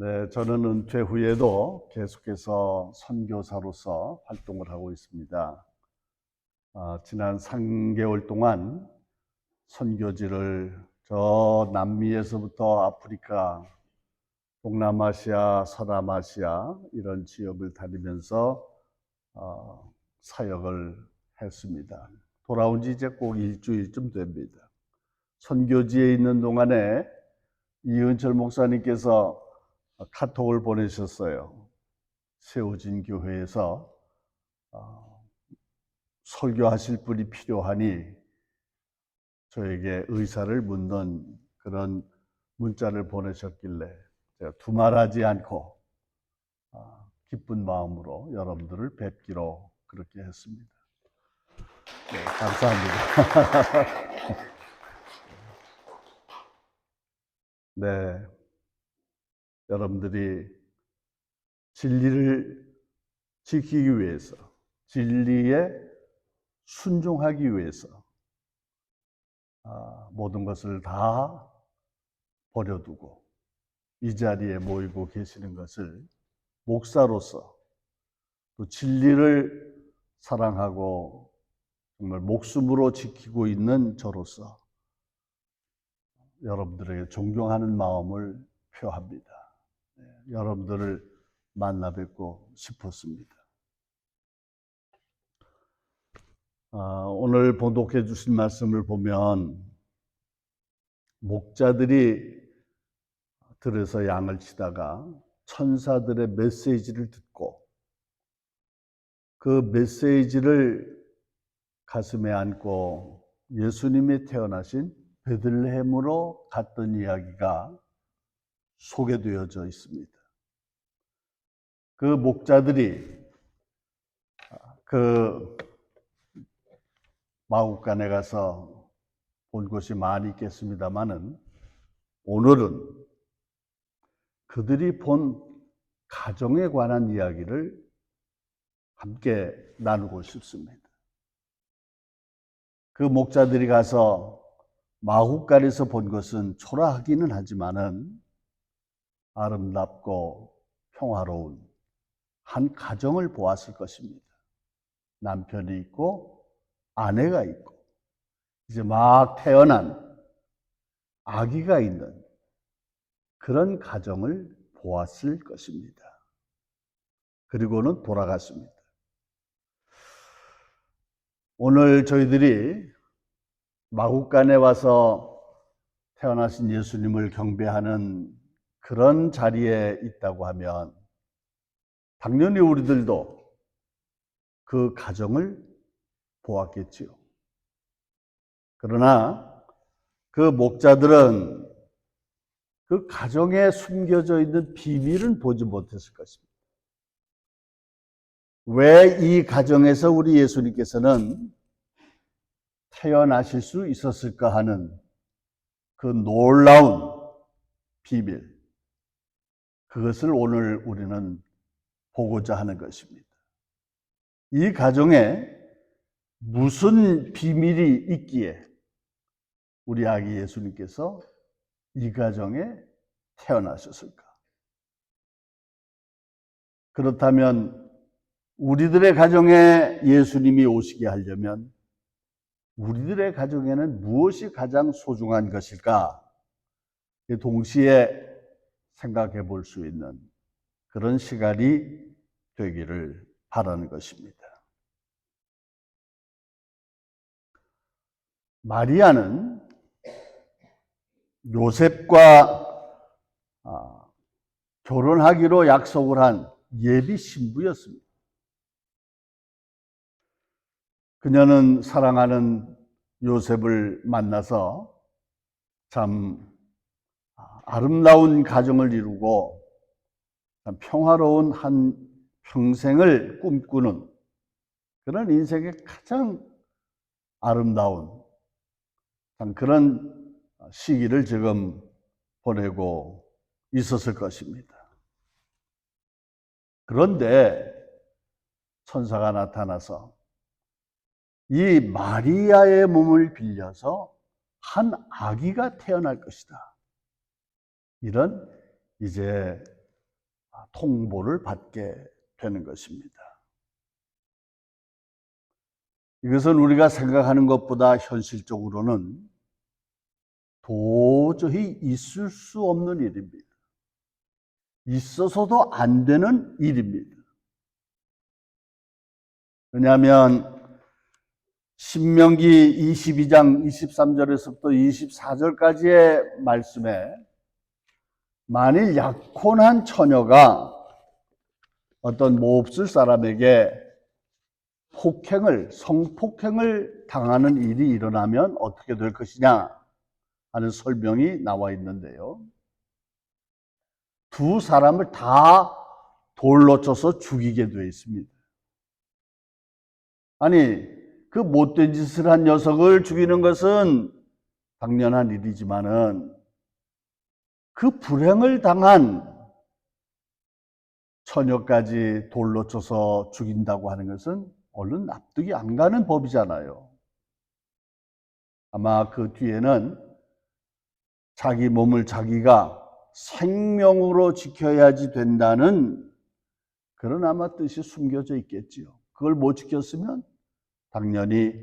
네, 저는 은퇴 후에도 계속해서 선교사로서 활동을 하고 있습니다. 아, 지난 3개월 동안 선교지를 저 남미에서부터 아프리카, 동남아시아, 서남아시아 이런 지역을 다니면서 어, 사역을 했습니다. 돌아온 지 이제 꼭 일주일쯤 됩니다. 선교지에 있는 동안에 이은철 목사님께서 카톡을 보내셨어요. 세워진 교회에서 어, 설교하실 분이 필요하니 저에게 의사를 묻는 그런 문자를 보내셨길래 제가 두말하지 않고 어, 기쁜 마음으로 여러분들을 뵙기로 그렇게 했습니다. 네, 감사합니다. 네. 여러분들이 진리를 지키기 위해서, 진리에 순종하기 위해서 아, 모든 것을 다 버려두고 이 자리에 모이고 계시는 것을 목사로서 또 진리를 사랑하고 정말 목숨으로 지키고 있는 저로서 여러분들에게 존경하는 마음을 표합니다. 네, 여러분들을 만나 뵙고 싶었습니다. 아, 오늘 본독해 주신 말씀을 보면 목자들이 들에서 양을 치다가 천사들의 메시지를 듣고 그 메시지를 가슴에 안고 예수님이 태어나신 베들레헴으로 갔던 이야기가 소개되어져 있습니다. 그 목자들이 그 마국간에 가서 본 곳이 많이 있겠습니다만은 오늘은 그들이 본 가정에 관한 이야기를 함께 나누고 싶습니다. 그 목자들이 가서 마국간에서 본 것은 초라하기는 하지만은 아름답고 평화로운 한 가정을 보았을 것입니다. 남편이 있고 아내가 있고 이제 막 태어난 아기가 있는 그런 가정을 보았을 것입니다. 그리고는 돌아갔습니다. 오늘 저희들이 마국간에 와서 태어나신 예수님을 경배하는 그런 자리에 있다고 하면 당연히 우리들도 그 가정을 보았겠지요. 그러나 그 목자들은 그 가정에 숨겨져 있는 비밀은 보지 못했을 것입니다. 왜 이 가정에서 우리 예수님께서는 태어나실 수 있었을까 하는 그 놀라운 비밀. 그것을 오늘 우리는 보고자 하는 것입니다. 이 가정에 무슨 비밀이 있기에 우리 아기 예수님께서 이 가정에 태어나셨을까? 그렇다면 우리들의 가정에 예수님이 오시게 하려면 우리들의 가정에는 무엇이 가장 소중한 것일까? 동시에 생각해 볼 수 있는 그런 시간이 되기를 바라는 것입니다. 마리아는 요셉과 아, 결혼하기로 약속을 한 예비 신부였습니다. 그녀는 사랑하는 요셉을 만나서 참 아름다운 가정을 이루고 평화로운 한 평생을 꿈꾸는 그런 인생의 가장 아름다운 그런 시기를 지금 보내고 있었을 것입니다. 그런데 천사가 나타나서 이 마리아의 몸을 빌려서 한 아기가 태어날 것이다. 이런 이제 통보를 받게 되는 것입니다. 이것은 우리가 생각하는 것보다 현실적으로는 도저히 있을 수 없는 일입니다. 있어서도 안 되는 일입니다. 왜냐하면 신명기 22장 23절에서부터 24절까지의 말씀에 만일 약혼한 처녀가 어떤 몹쓸 사람에게 폭행을, 성폭행을 당하는 일이 일어나면 어떻게 될 것이냐 하는 설명이 나와 있는데요. 두 사람을 다 돌로 쳐서 죽이게 되어 있습니다. 아니, 그 못된 짓을 한 녀석을 죽이는 것은 당연한 일이지만은 그 불행을 당한 처녀까지 돌로 쳐서 죽인다고 하는 것은 얼른 납득이 안 가는 법이잖아요. 아마 그 뒤에는 자기 몸을 자기가 생명으로 지켜야지 된다는 그런 아마 뜻이 숨겨져 있겠지요. 그걸 못 지켰으면 당연히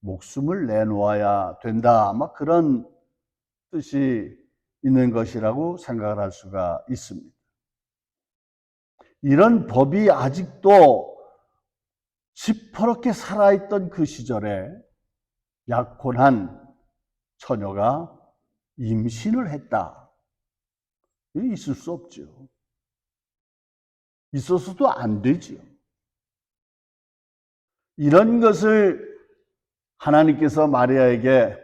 목숨을 내놓아야 된다. 아마 그런 뜻이 있는 것이라고 생각을 할 수가 있습니다. 이런 법이 아직도 시퍼렇게 살아있던 그 시절에 약혼한 처녀가 임신을 했다. 이 있을 수 없죠. 있어서도 안 되지요. 이런 것을 하나님께서 마리아에게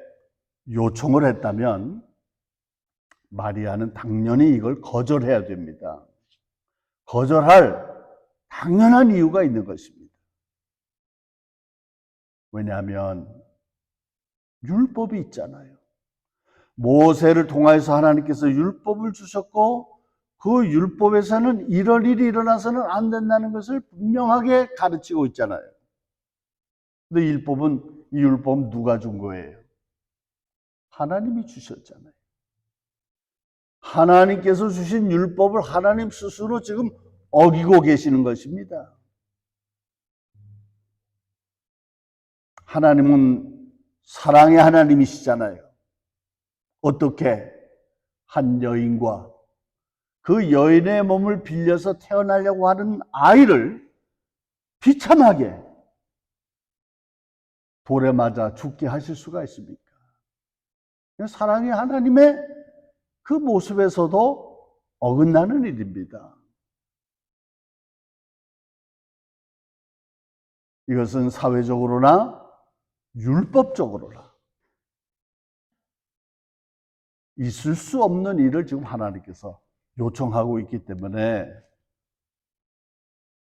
요청을 했다면 마리아는 당연히 이걸 거절해야 됩니다. 거절할 당연한 이유가 있는 것입니다. 왜냐하면 율법이 있잖아요. 모세를 통하여서 하나님께서 율법을 주셨고 그 율법에서는 이런 일이 일어나서는 안 된다는 것을 분명하게 가르치고 있잖아요. 근데 율법은 이 율법 누가 준 거예요? 하나님이 주셨잖아요. 하나님께서 주신 율법을 하나님 스스로 지금 어기고 계시는 것입니다. 하나님은 사랑의 하나님이시잖아요. 어떻게 한 여인과 그 여인의 몸을 빌려서 태어나려고 하는 아이를 비참하게 돌에 맞아 죽게 하실 수가 있습니까? 사랑의 하나님의 그 모습에서도 어긋나는 일입니다. 이것은 사회적으로나 율법적으로나 있을 수 없는 일을 지금 하나님께서 요청하고 있기 때문에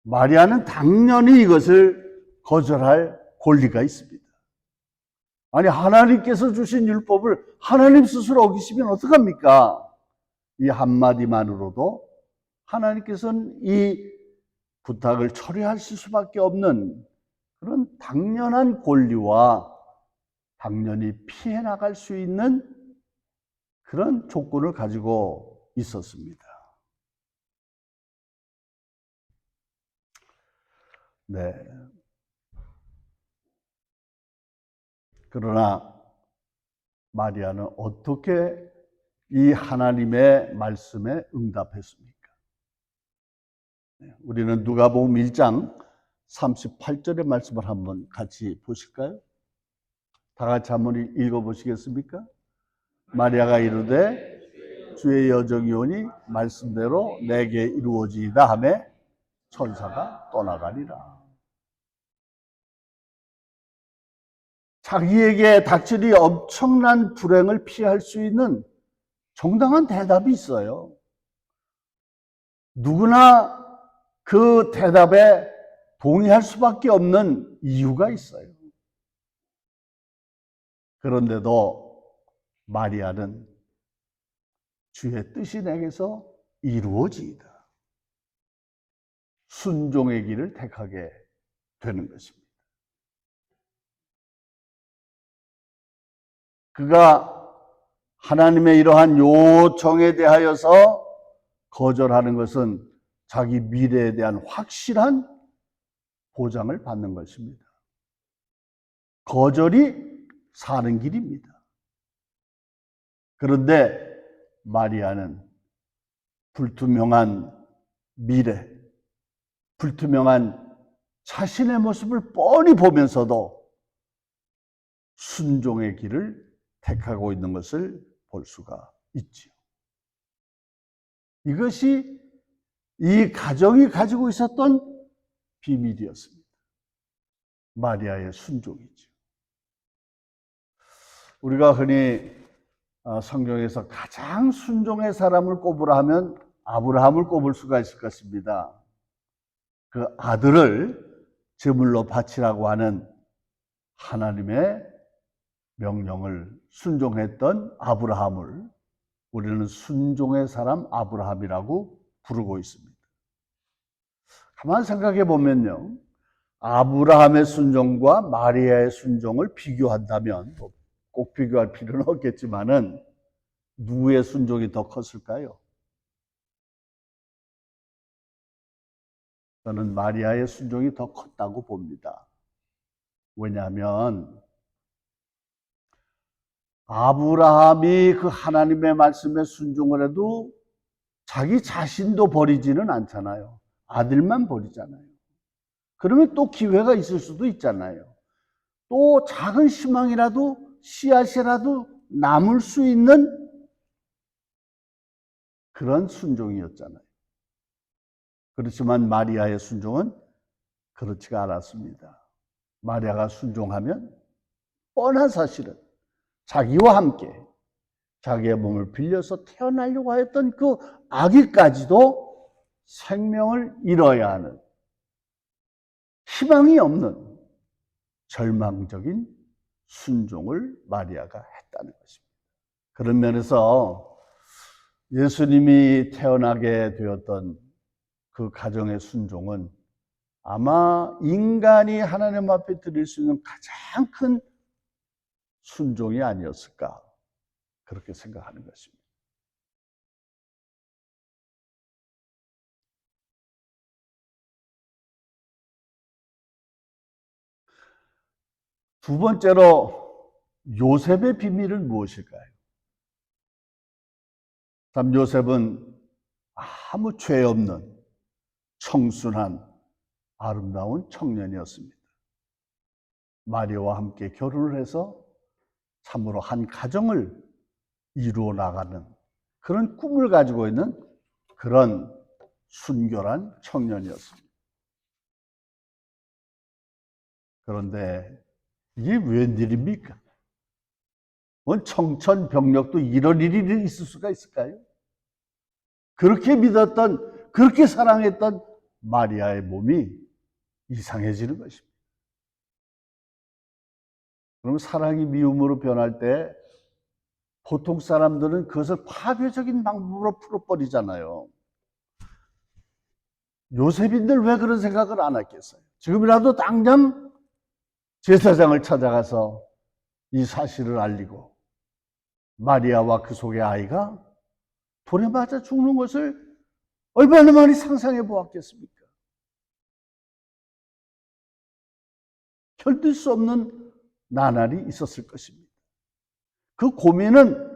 마리아는 당연히 이것을 거절할 권리가 있습니다. 아니, 하나님께서 주신 율법을 하나님 스스로 어기시면 어떡합니까? 이 한마디만으로도 하나님께서는 이 부탁을 처리하실 수밖에 없는 그런 당연한 권리와 당연히 피해 나갈 수 있는 그런 조건을 가지고 있었습니다. 네. 그러나 마리아는 어떻게 이 하나님의 말씀에 응답했습니까? 네, 우리는 누가복음 1장 38절의 말씀을 한번 같이 보실까요? 다 같이 한번 읽어 보시겠습니까? 마리아가 이르되 주의 여정이 오니 말씀대로 내게 이루어지이다 하매 천사가 떠나가니라. 자기에게 닥치리 엄청난 불행을 피할 수 있는 정당한 대답이 있어요. 누구나 그 대답에 동의할 수밖에 없는 이유가 있어요. 그런데도 마리아는 주의 뜻이 내게서 이루어지이다. 순종의 길을 택하게 되는 것입니다. 그가 하나님의 이러한 요청에 대하여서 거절하는 것은 자기 미래에 대한 확실한 보장을 받는 것입니다. 거절이 사는 길입니다. 그런데 마리아는 불투명한 미래, 불투명한 자신의 모습을 뻔히 보면서도 순종의 길을 택하고 있는 것을 볼 수가 있지요. 이것이 이 가정이 가지고 있었던 비밀이었습니다. 마리아의 순종이죠. 우리가 흔히 어, 성경에서 가장 순종의 사람을 꼽으라 하면 아브라함을 꼽을 수가 있을 것입니다. 그 아들을 제물로 바치라고 하는 하나님의 명령을 순종했던 아브라함을 우리는 순종의 사람 아브라함이라고 부르고 있습니다. 가만 생각해 보면요. 아브라함의 순종과 마리아의 순종을 비교한다면 뭐꼭 비교할 필요는 없겠지만은 누구의 순종이 더 컸을까요? 저는 마리아의 순종이 더 컸다고 봅니다. 왜냐하면 아브라함이 그 하나님의 말씀에 순종을 해도 자기 자신도 버리지는 않잖아요. 아들만 버리잖아요. 그러면 또 기회가 있을 수도 있잖아요. 또 작은 희망이라도 씨앗이라도 남을 수 있는 그런 순종이었잖아요. 그렇지만 마리아의 순종은 그렇지가 않았습니다. 마리아가 순종하면 뻔한 사실은 자기와 함께 자기의 몸을 빌려서 태어나려고 하였던 그 아기까지도 생명을 잃어야 하는 희망이 없는 절망적인 순종을 마리아가 했다는 것입니다. 그런 면에서 예수님이 태어나게 되었던 그 가정의 순종은 아마 인간이 하나님 앞에 드릴 수 있는 가장 큰 순종이 아니었을까 그렇게 생각하는 것입니다. 두 번째로 요셉의 비밀은 무엇일까요? 참 요셉은 아무 죄 없는 청순한 아름다운 청년이었습니다. 마리아와 함께 결혼을 해서 참으로 한 가정을 이루어 나가는 그런 꿈을 가지고 있는 그런 순결한 청년이었습니다. 그런데 이게 웬일입니까? 뭔 청천벽력도 이런 일이 있을 수가 있을까요? 그렇게 믿었던, 그렇게 사랑했던 마리아의 몸이 이상해지는 것입니다. 그럼 사랑이 미움으로 변할 때 보통 사람들은 그것을 파괴적인 방법으로 풀어버리잖아요. 요셉인들 왜 그런 생각을 안 했겠어요? 지금이라도 당장 제사장을 찾아가서 이 사실을 알리고 마리아와 그 속의 아이가 돌에 맞아 죽는 것을 얼마나 많이 상상해 보았겠습니까? 견딜 수 없는 나날이 있었을 것입니다. 그 고민은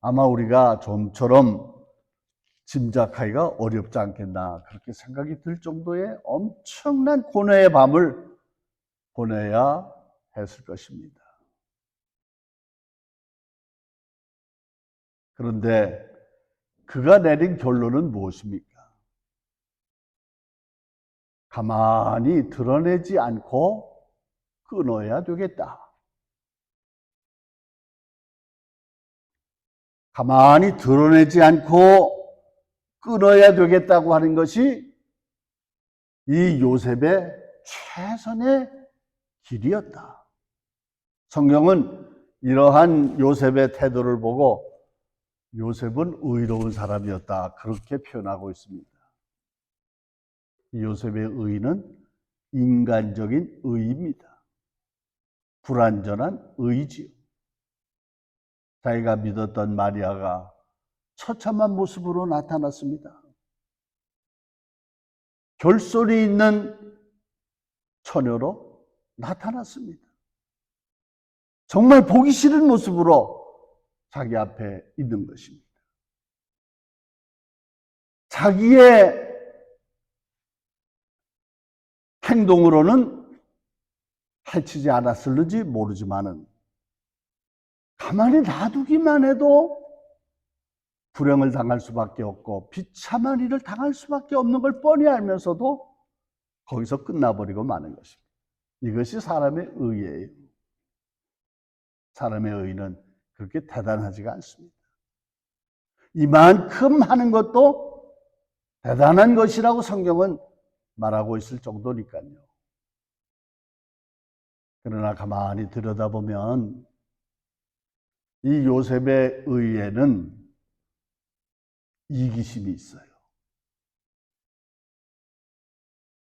아마 우리가 좀처럼 짐작하기가 어렵지 않겠나 그렇게 생각이 들 정도의 엄청난 고뇌의 밤을 보내야 했을 것입니다. 그런데 그가 내린 결론은 무엇입니까? 가만히 드러내지 않고 끊어야 되겠다. 가만히 드러내지 않고 끊어야 되겠다고 하는 것이 이 요셉의 최선의 길이었다. 성경은 이러한 요셉의 태도를 보고 요셉은 의로운 사람이었다. 그렇게 표현하고 있습니다. 요셉의 의는 인간적인 의입니다. 불완전한 의지요. 자기가 믿었던 마리아가 처참한 모습으로 나타났습니다. 결손이 있는 처녀로 나타났습니다. 정말 보기 싫은 모습으로 자기 앞에 있는 것입니다. 자기의 행동으로는 해치지 않았을는지 모르지만은 가만히 놔두기만 해도 불행을 당할 수밖에 없고 비참한 일을 당할 수밖에 없는 걸 뻔히 알면서도 거기서 끝나버리고 마는 것입니다. 이것이 사람의 의예요. 사람의 의는 그렇게 대단하지가 않습니다. 이만큼 하는 것도 대단한 것이라고 성경은 말하고 있을 정도니까요. 그러나 가만히 들여다보면 이 요셉의 의에는 이기심이 있어요.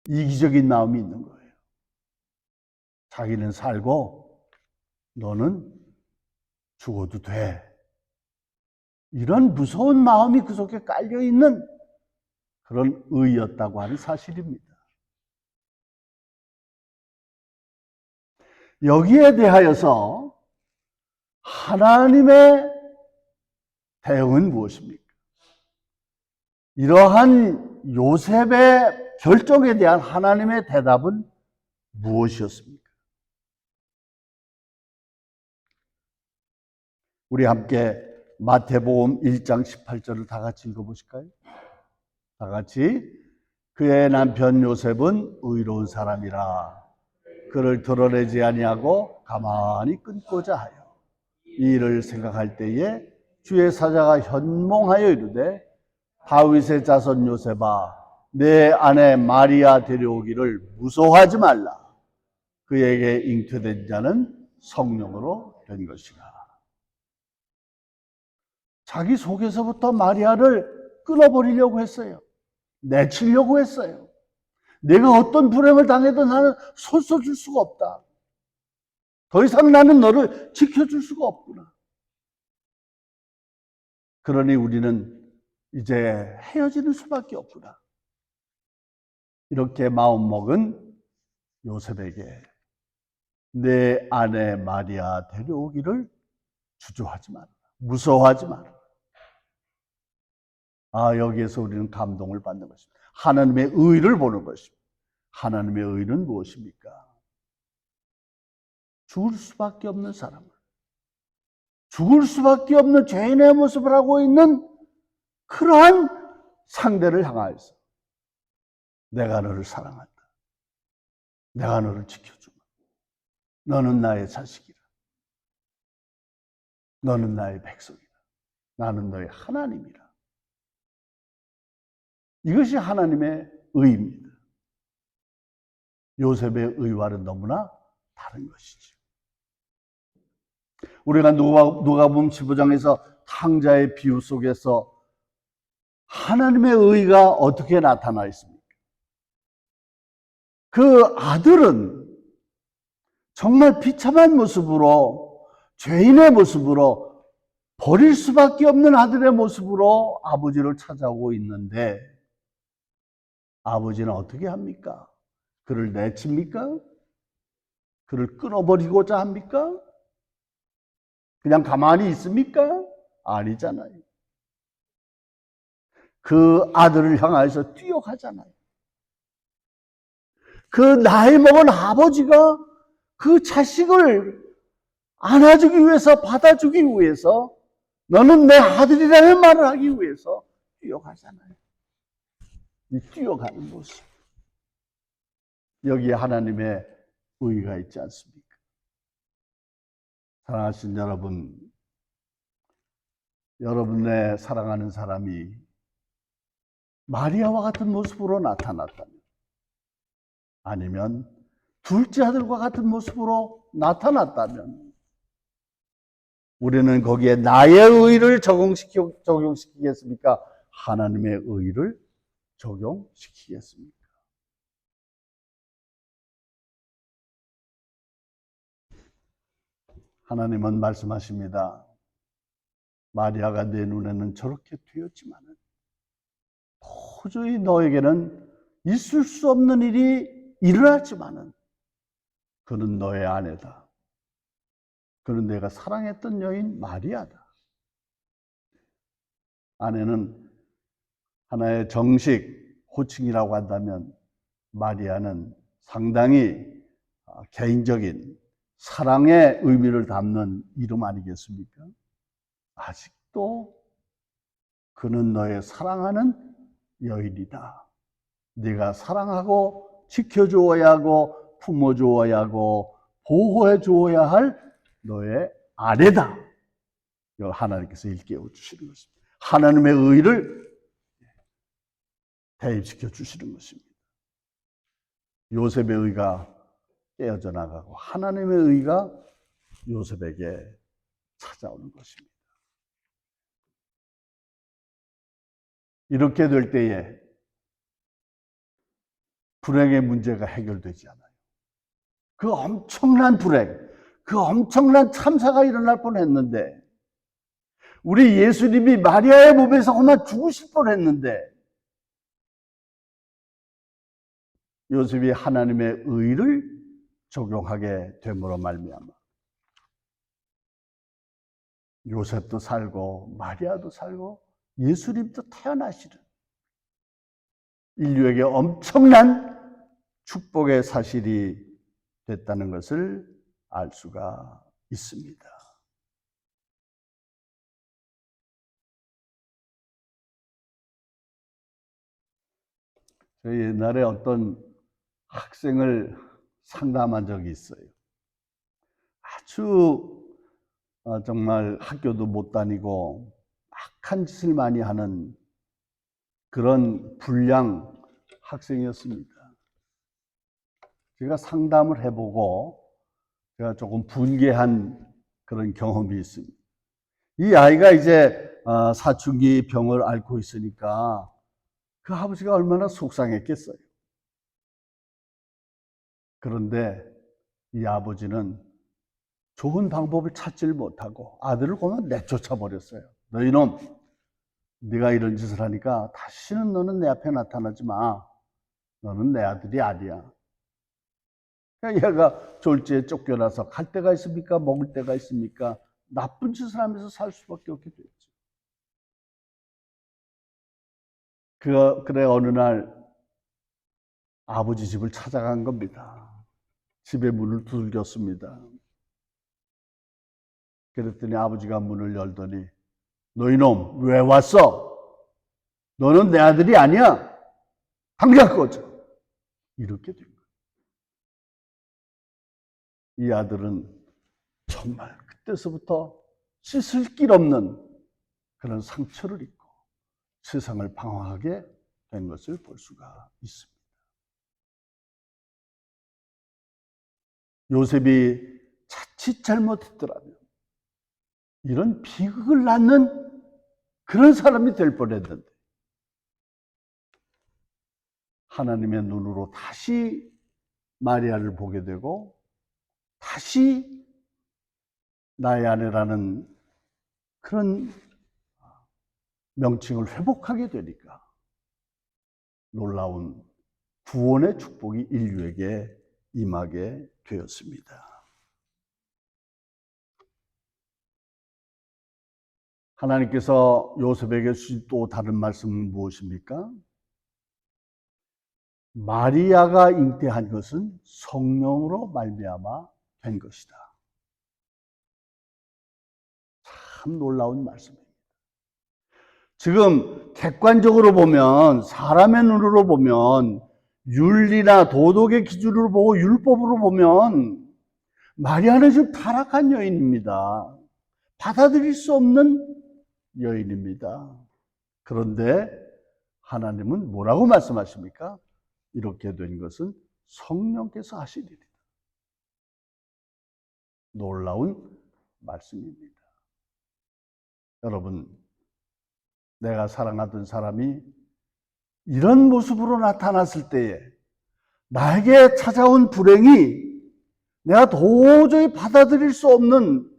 이기적인 마음이 있는 거예요. 자기는 살고 너는 죽어도 돼. 이런 무서운 마음이 그 속에 깔려 있는 그런 의였다고 하는 사실입니다. 여기에 대하여서 하나님의 대응은 무엇입니까? 이러한 요셉의 결정에 대한 하나님의 대답은 무엇이었습니까? 우리 함께 마태복음 1장 18절을 다 같이 읽어보실까요? 다 같이 그의 남편 요셉은 의로운 사람이라 그를 드러내지 아니하고 가만히 끊고자 하여 이 일을 생각할 때에 주의 사자가 현몽하여 이르되 다윗의 자손 요셉아 내 아내 마리아 데려오기를 무서워하지 말라 그에게 잉태된 자는 성령으로 된 것이라 자기 속에서부터 마리아를 끊어버리려고 했어요. 내치려고 했어요. 내가 어떤 불행을 당해도 나는 손 써줄 수가 없다. 더 이상 나는 너를 지켜줄 수가 없구나. 그러니 우리는 이제 헤어지는 수밖에 없구나. 이렇게 마음먹은 요셉에게 내 아내 마리아 데려오기를 주저하지 마라. 무서워하지 마라. 아, 여기에서 우리는 감동을 받는 것입니다. 하나님의 의를 보는 것입니다. 하나님의 의는 무엇입니까? 죽을 수밖에 없는 사람을, 죽을 수밖에 없는 죄인의 모습을 하고 있는 그러한 상대를 향하여서 내가 너를 사랑한다. 내가 너를 지켜주마. 너는 나의 자식이라. 너는 나의 백성이다. 나는 너의 하나님이라. 이것이 하나님의 의입니다. 요셉의 의와는 너무나 다른 것이죠. 우리가 누가, 누가 보면 15장에서 탕자의 비유 속에서 하나님의 의가 어떻게 나타나 있습니까? 그 아들은 정말 비참한 모습으로 죄인의 모습으로 버릴 수밖에 없는 아들의 모습으로 아버지를 찾아오고 있는데 아버지는 어떻게 합니까? 그를 내칩니까? 그를 끊어버리고자 합니까? 그냥 가만히 있습니까? 아니잖아요. 그 아들을 향하여서 뛰어가잖아요. 그 나이 먹은 아버지가 그 자식을 안아주기 위해서, 받아주기 위해서, 너는 내 아들이라는 말을 하기 위해서 뛰어가잖아요. 이 뛰어가는 모습. 여기에 하나님의 의가 있지 않습니까? 사랑하신 여러분, 여러분의 사랑하는 사람이 마리아와 같은 모습으로 나타났다면, 아니면 둘째 아들과 같은 모습으로 나타났다면, 우리는 거기에 나의 의를 적용시키, 적용시키겠습니까? 하나님의 의를 적용시키겠습니까? 하나님은 말씀하십니다. 마리아가 내 눈에는 저렇게 되었지만 도저히 너에게는 있을 수 없는 일이 일어났지만은 그는 너의 아내다. 그는 내가 사랑했던 여인 마리아다. 아내는 하나의 정식 호칭이라고 한다면 마리아는 상당히 아, 개인적인 사랑의 의미를 담는 이름 아니겠습니까? 아직도 그는 너의 사랑하는 여인이다. 네가 사랑하고 지켜주어야 하고 품어주어야 하고 보호해 주어야 할 너의 아내다. 이걸 하나님께서 일깨워 주시는 것입니다. 하나님의 의를 대입시켜 주시는 것입니다. 요셉의 의가 깨어져 나가고 하나님의 의가 요셉에게 찾아오는 것입니다. 이렇게 될 때에 불행의 문제가 해결되지 않아요. 그 엄청난 불행, 그 엄청난 참사가 일어날 뻔 했는데, 우리 예수님이 마리아의 몸에서 그만 죽으실 뻔 했는데, 요셉이 하나님의 의를 적용하게 됨으로 말미암아 요셉도 살고 마리아도 살고 예수님도 태어나시는 인류에게 엄청난 축복의 사실이 됐다는 것을 알 수가 있습니다. 저희 옛날에 어떤 학생을 상담한 적이 있어요. 아주 어, 정말 학교도 못 다니고 악한 짓을 많이 하는 그런 불량 학생이었습니다. 제가 상담을 해보고 제가 조금 분개한 그런 경험이 있습니다. 이 아이가 이제 어, 사춘기 병을 앓고 있으니까 그 아버지가 얼마나 속상했겠어요. 그런데 이 아버지는 좋은 방법을 찾지를 못하고 아들을 보면 내쫓아 버렸어요. 너희놈, 네가 이런 짓을 하니까 다시는 너는 내 앞에 나타나지 마. 너는 내 아들이 아니야. 그러니까 얘가 졸지에 쫓겨나서 갈 데가 있습니까? 먹을 데가 있습니까? 나쁜 짓을 하면서 살 수밖에 없게 됐죠. 그, 그래, 어느 날 아버지 집을 찾아간 겁니다. 집에 문을 두들겼습니다. 그랬더니 아버지가 문을 열더니 너희 놈 왜 왔어? 너는 내 아들이 아니야. 당장 꺼져. 이렇게 된 거예요. 이 아들은 정말 그때서부터 씻을 길 없는 그런 상처를 입고 세상을 방황하게 된 것을 볼 수가 있습니다. 요셉이 자칫 잘못했더라면 이런 비극을 낳는 그런 사람이 될 뻔했는데 하나님의 눈으로 다시 마리아를 보게 되고 다시 나의 아내라는 그런 명칭을 회복하게 되니까 놀라운 구원의 축복이 인류에게 임하게 되었습니다. 하나님께서 요셉에게 주신 또 다른 말씀은 무엇입니까? 마리아가 잉태한 것은 성령으로 말미암아 된 것이다. 참 놀라운 말씀입니다. 지금 객관적으로 보면 사람의 눈으로 보면 윤리나 도덕의 기준으로 보고 율법으로 보면 마리아는 지금 타락한 여인입니다. 받아들일 수 없는 여인입니다. 그런데 하나님은 뭐라고 말씀하십니까? 이렇게 된 것은 성령께서 하신 일이다. 놀라운 말씀입니다. 여러분, 내가 사랑하던 사람이 이런 모습으로 나타났을 때에 나에게 찾아온 불행이 내가 도저히 받아들일 수 없는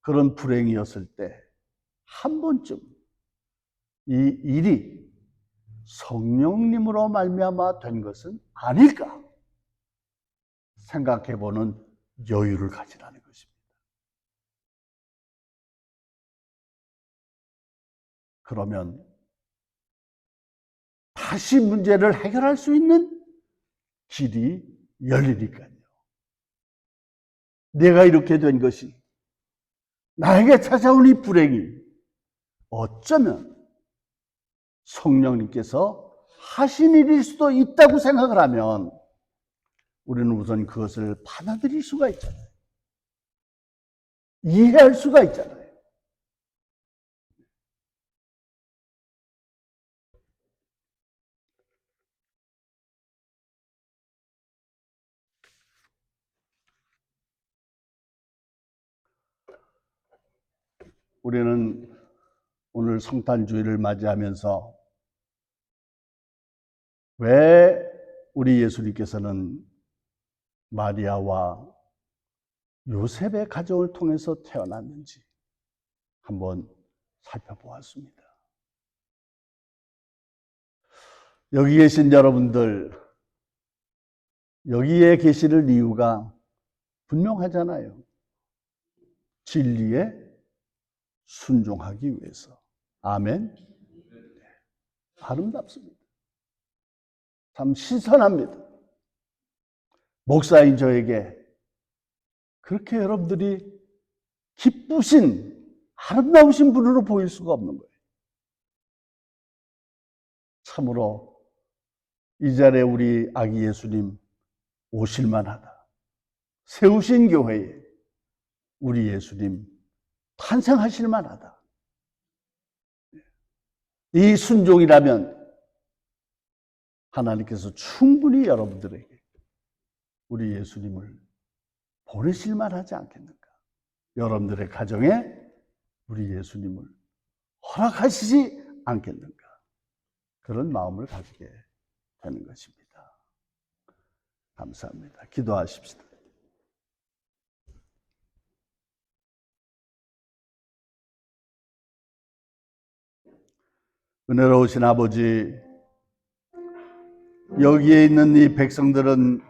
그런 불행이었을 때 한 번쯤 이 일이 성령님으로 말미암아 된 것은 아닐까 생각해 보는 여유를 가지라는 것입니다. 그러면 다시 문제를 해결할 수 있는 길이 열리니까요. 내가 이렇게 된 것이 나에게 찾아온 이 불행이 어쩌면 성령님께서 하신 일일 수도 있다고 생각을 하면 우리는 우선 그것을 받아들일 수가 있잖아요. 이해할 수가 있잖아요. 우리는 오늘 성탄주의를 맞이하면서 왜 우리 예수님께서는 마리아와 요셉의 가정을 통해서 태어났는지 한번 살펴보았습니다. 여기 계신 여러분들, 여기에 계시는 이유가 분명하잖아요. 진리에 순종하기 위해서. 아멘. 아름답습니다. 참 신선합니다. 목사인 저에게 그렇게 여러분들이 기쁘신 아름다우신 분으로 보일 수가 없는 거예요. 참으로 이 자리에 우리 아기 예수님 오실만하다. 세우신 교회에 우리 예수님 탄생하실 만하다. 이 순종이라면 하나님께서 충분히 여러분들에게 우리 예수님을 보내실 만하지 않겠는가? 여러분들의 가정에 우리 예수님을 허락하시지 않겠는가? 그런 마음을 가지게 되는 것입니다. 감사합니다. 기도하십시다. 은혜로우신 아버지, 여기에 있는 이 백성들은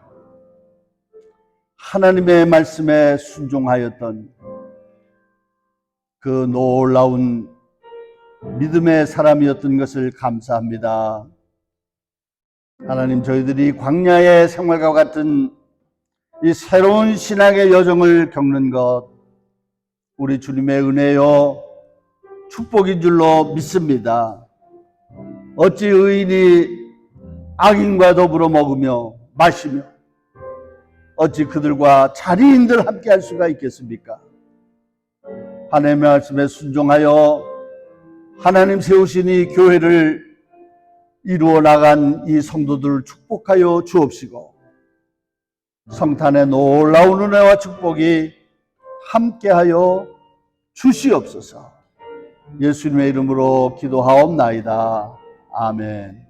하나님의 말씀에 순종하였던 그 놀라운 믿음의 사람이었던 것을 감사합니다. 하나님, 저희들이 광야의 생활과 같은 이 새로운 신앙의 여정을 겪는 것, 우리 주님의 은혜요, 축복인 줄로 믿습니다. 어찌 의인이 악인과 더불어 먹으며 마시며 어찌 그들과 자리인들 함께 할 수가 있겠습니까? 하나님의 말씀에 순종하여 하나님 세우신 이 교회를 이루어 나간 이 성도들을 축복하여 주옵시고 성탄의 놀라운 은혜와 축복이 함께하여 주시옵소서 예수님의 이름으로 기도하옵나이다. 아멘.